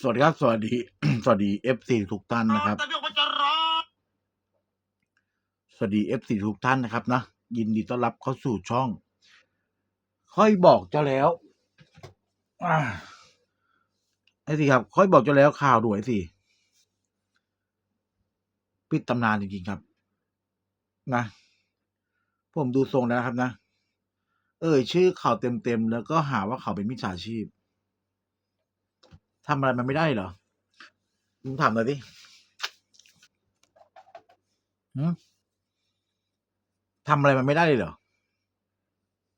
สวัสดีครับ สวัสดี สวัสดีเอฟซีทุกท่านนะครับแต่เรื่องมันจะรอสวัสดีเอฟซีทุกท่านนะครับนะยินดีต้อนรับเข้าสู่ช่อง ค่อยบอกเจ้าแล้วอ่าไอ้สิครับ ค่อยบอกเจ้าแล้วข่าวด่วยสิปิดตำนานจริงๆครับ นะผมดูทรงแล้วครับนะ เอ่ยชื่อเขาเต็มๆแล้วก็หาว่าเขาเป็นมิจฉาชีพ ทำอะไรมันไม่ได้เหรอมึงถามหน่อยดิหืมทำอะไรมันไม่ได้เลยเหรอ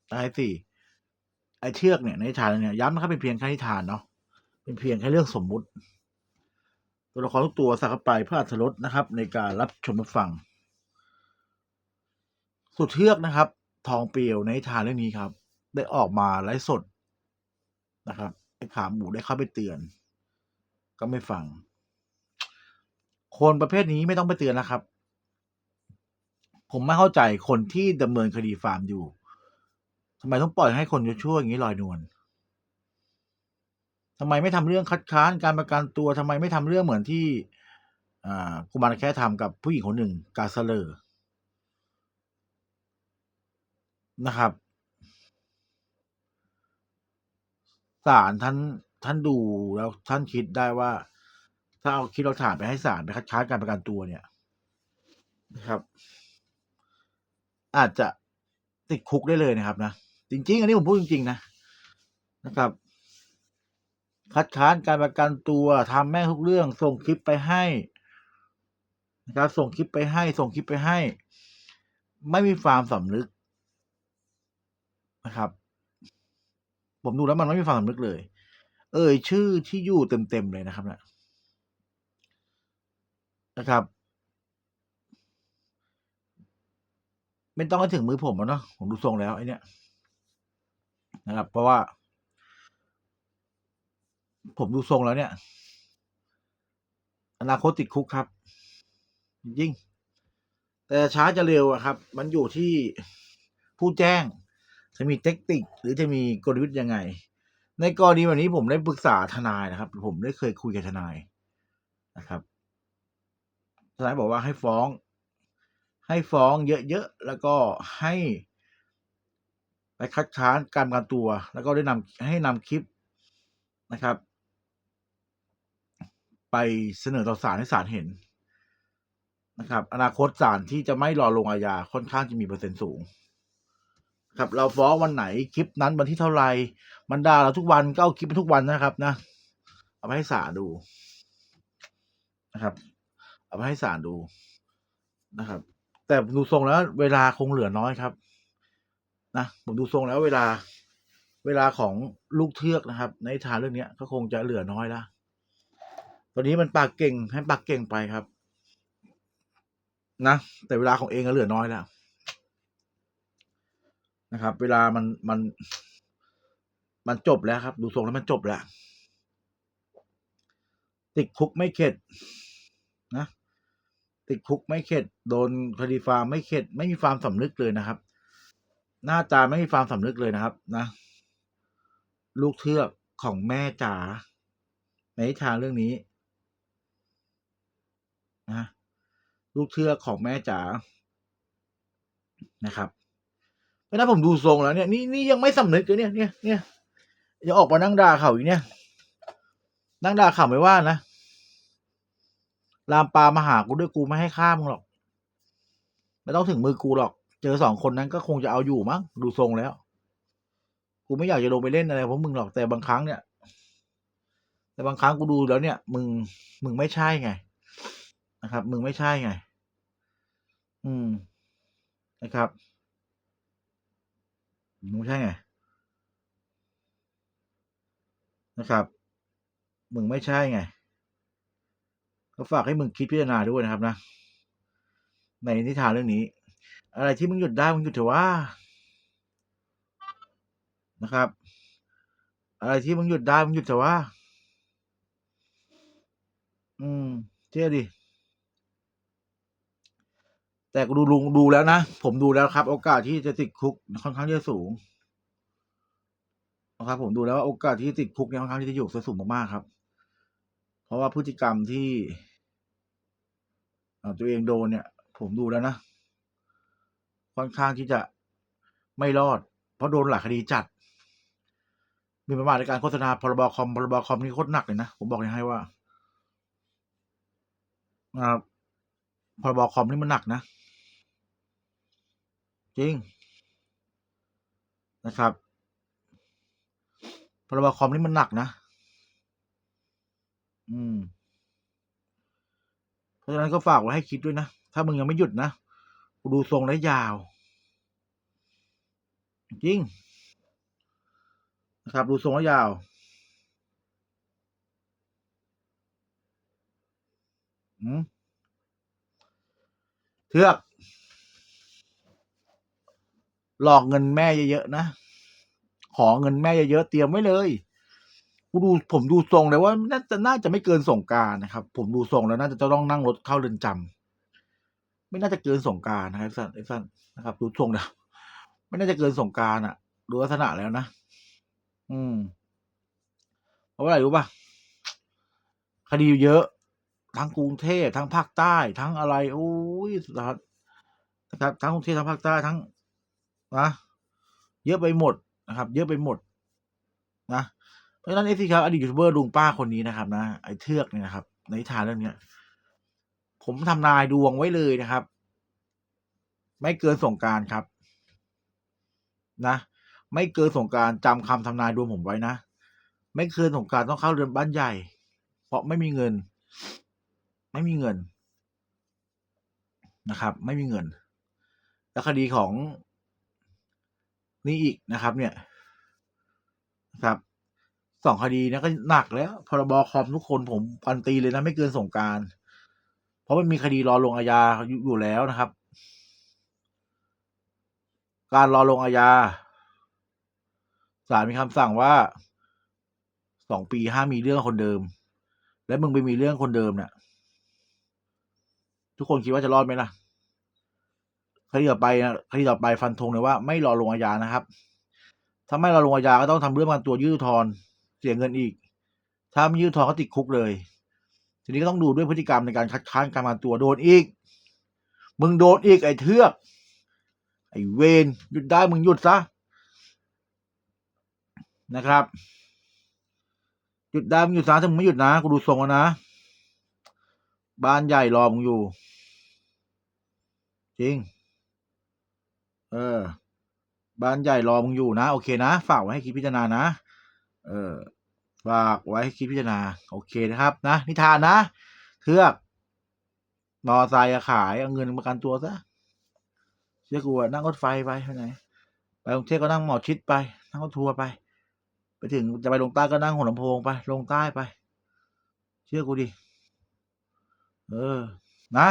ไอ้สิไอ้เชือกเนี่ยในนิทานเนี่ยย้ำนะครับเป็นเพียงแค่นิทานเนาะเป็นเพียงแค่เรื่องสมมุติ ตัวละครทุกตัวใสักเข้าไปเพื่ออรรถรสนะครับ ในการรับชมรับฟัง สุดเทือกนะครับ ทองเปลวในนิทานเรื่องนี้ครับ ได้ออกมาไลฟ์สดนะครับไอ้ขาหมูได้เข้าไปเตือน ก็ไม่ฟัง คนประเภทนี้ไม่ต้องไปเตือนนะครับ ผมไม่เข้าใจคนที่ดำเนินคดีฟาร์มอยู่ทำไมต้องปล่อยให้คนชั่วๆอย่างนี้ลอยนวลทำไมไม่ทำเรื่องคัดค้านการประกันตัวทำไมไม่ทำเรื่องเหมือนที่อ่ากุมารแค่ทำกับผู้หญิงคนหนึ่งกาซเลอร์นะครับศาลท่าน ท่านดูแล้วท่านคิดได้ว่า ถ้าเอาคิดเราถ่านไปให้ศาลไปคัดค้านการประกันตัวเนี่ยนะครับ อาจจะติดคุกได้เลยนะครับนะจริง ๆ อันนี้ผมพูดจริง ๆ นะนะครับ คัดค้านการประกันตัวทำแม่งทุกเรื่อง ส่งคลิปไปให้นะครับ ส่งคลิปไปให้ ส่งคลิปไปให้ ไม่มีความสำนึกนะครับ ผมดูแล้วมันไม่มีความสำนึกเลย เอ่ยชื่อที่อยู่เต็มๆเลยนะครับนะนะครับ ไม่ต้องถึงมือผมแล้วเนาะผมดูทรงแล้วไอเนี่ยนะครับ เพราะว่า ผมดูทรงแล้วเนี่ย อนาคตติดคุกครับจริงแต่ช้าจะเร็วอะครับ มันอยู่ที่ผู้แจ้งจะมีเทคนิคหรือจะมีกลยุทธ์ยังไง ในกรณีแบบนี้ผมได้ปรึกษาทนายนะครับ ผมได้เคยคุยกับทนายนะครับทนายบอกว่าให้ฟ้อง ให้ฟ้องเยอะๆแล้วก็ให้ไปคัดค้านการประกันตัว แล้วก็ได้นำให้นำคลิปนะครับ ไปเสนอต่อศาลให้ศาลเห็นนะครับ อนาคตศาลที่จะไม่รอลงอาญาค่อนข้างจะมีเปอร์เซ็นต์สูง ครับ เราฟ้องวันไหนคลิปนั้นวันที่เท่าไหร่มันด่าเราทุกวันก็เอาคลิปไปทุกวันนะครับ นะ เอาไปให้ศาลดูนะครับ เอาไปให้ศาลดูนะครับ แต่ดูทรงแล้ว เวลาคงเหลือน้อยครับ นะผมดูทรงแล้วเวลา เวลาของลูกเทือกนะครับ ในทานเรื่องนี้ก็คงจะเหลือน้อยละตอนนี้มันปากเก่งให้ปากเก่งไปครับ นะแต่เวลาของเองก็เหลือน้อยแล้ว นะครับ เวลามันมัน มันจบแล้วครับ ดูทรงแล้วมันจบแล้วติดคุกไม่เข็ดนะติดคุกไม่เข็ด โดนคดีฟาร์มไม่เข็ด ไม่มีความสำนึกเลยนะครับ หน้าตาไม่มีความสำนึกเลยนะครับ นะ ลูกเทือกของแม่จ๋าในทานเรื่องนี้นะลูกเทือกของแม่จ๋านะครับ เพราะนั้นผมดูทรงแล้วเนี่ยนี่นี่ยังไม่สำนึกเลยเนี่ยเนี่ยเนี่ยยังออกมานั่งด่าเขาอีกเนี่ยนั่งด่าเขาไม่ว่านะลามปามาหากูด้วยกูไม่ให้ฆ่ามึงหรอก ไม่ต้องถึงมือกูหรอก เจอสองคนนั้นก็คงจะเอาอยู่มั้งดูทรงแล้ว กูไม่อยากจะลงไปเล่นอะไรเพราะมึงหรอกแต่บางครั้งเนี่ย แต่บางครั้งกูดูแล้วเนี่ย มึงมึงไม่ใช่ไง นะครับ มึงไม่ใช่ไง อืมนะครับ มึงใช่ไง นะครับ มึงไม่ใช่ไง ก็ฝากให้มึงคิดพิจารณาด้วยนะครับนะ ในนิทานเรื่องนี้ อะไรที่มึงหยุดได้มึงหยุดเถอะว่านะครับ อะไรที่มึงหยุดได้มึงหยุดเถอะว่า อืมเชื่อดิ แต่ดูลุงดูแล้วนะ ผมดูแล้วครับ โอกาสที่จะติดคุกค่อนข้างที่จะสูงนะครับ ผมดูแล้วว่าโอกาสที่ติดคุกเนี่ยค่อนข้างที่จะอยู่สูงมากๆครับ เพราะว่าพฤติกรรมที่ตัวเองโดนเนี่ย ผมดูแล้วนะค่อนข้างที่จะไม่รอด เพราะโดนหลายคดีจัดมีประมาทในการโฆษณาพรบคอมพรบคอมนี่โคตรหนักเลยนะผมบอกเลยให้ว่าอ่าพรบคอมนี่มันหนักนะ จริง นะครับพรบคอมนี่มันหนักนะ อืม เพราะฉะนั้นก็ฝากไว้ให้คิดด้วยนะ ถ้ามึงยังไม่หยุดนะกูดูทรงแล้วยาว จริง นะครับ ดูทรงแล้วยาว อืมเทือก หลอกเงินแม่เยอะๆนะ ขอเงินแม่เยอะๆเตรียมไว้เลยกูดูผมดูทรงเลยว่าน่าจะน่าจะไม่เกินสงการนะครับ ผมดูทรงแล้วน่าจะต้องนั่งรถเข้าเรือนจำไม่น่าจะเกินสงการนะครับสั้นไอ้สั้นนะครับ ดูทรงแล้วไม่น่าจะเกินสงการอะ ดูลักษณะแล้วนะอืมเพราะว่าอะไรรู้ป่ะคดีเยอะ ทั้งกรุงเทพทั้งภาคใต้ ทั้งอะไรโอ้ยนะครับนะครับทั้งกรุงเทพทั้งภาคใต้ทั้ง นะเยอะไปหมดนะครับ เยอะไปหมด นะเพราะฉะนั้นเอซีครับอดีตยูทูบเบอร์ลุงป้าคนนี้นะครับ นะไอ้เทือกเนี่ยนะครับ ในทานเรื่องเนี้ย ผมทำนายดวงไว้เลยนะครับ ไม่เกินสงการครับ นะไม่เกินสงการจำคำทำนายดวงผมไว้นะไม่เกินสงการต้องเข้าเรือนบ้านใหญ่ เพราะไม่มีเงิน ไม่มีเงินนะครับ ไม่มีเงิน แล้วคดีของ นี่อีกนะครับ เนี่ยนะครับสองคดีนะก็หนักแล้วพรบคอมทุกคนผมกันตีเลยนะไม่เกินสงการ เพราะมันมีคดีรอลงอาญาอยู่อยู่แล้วนะครับ การรอลงอาญาศาลมีคำสั่งว่าสองปีห้ามมีเรื่องคนเดิม และมึงไปมีเรื่องคนเดิมเนี่ยทุกคนคิดว่าจะรอดไหมล่ะ คดีต่อไปนะคดีต่อไปฟันธงเลยว่าไม่รอลงอาญานะครับ ถ้าไม่รอลงอาญาก็ต้องทำเรื่องประกันตัวยื่นอุทธรณ์เสียเงินอีก ถ้าไม่ยื่นอุทธรณ์ก็ติดคุกเลย ทีนี้ก็ต้องดูด้วยพฤติกรรมในการคัดค้านการประกันตัวโดนอีก มึงโดนอีกไอ้เทือก ไอ้เวนหยุดได้มึงหยุดซะนะครับ หยุดได้มึงหยุดซะถ้ามึงไม่หยุดนะกูดูทรงแล้วนะบ้านใหญ่รอมึงอยู่ จริง เออ บ้านใหญ่รอมึงอยู่นะ โอเคนะ ฝากไว้ให้คิดพิจารณานะ เออ ฝากไว้ให้คิดพิจารณา โอเคนะครับ นะ นิทานนะเทือกมอไซค์ขายเอาเงินประกันตัวซะเชื่อกูนั่งรถไฟไปไปไหนไปกรุงเทพก็นั่งหมอชิดไป นั่งรถทัวร์ไป ไปถึงจะไปลงใต้ก็นั่งหัวลำโพงไป ลงใต้ไป เชื่อกูดิ เออ นะ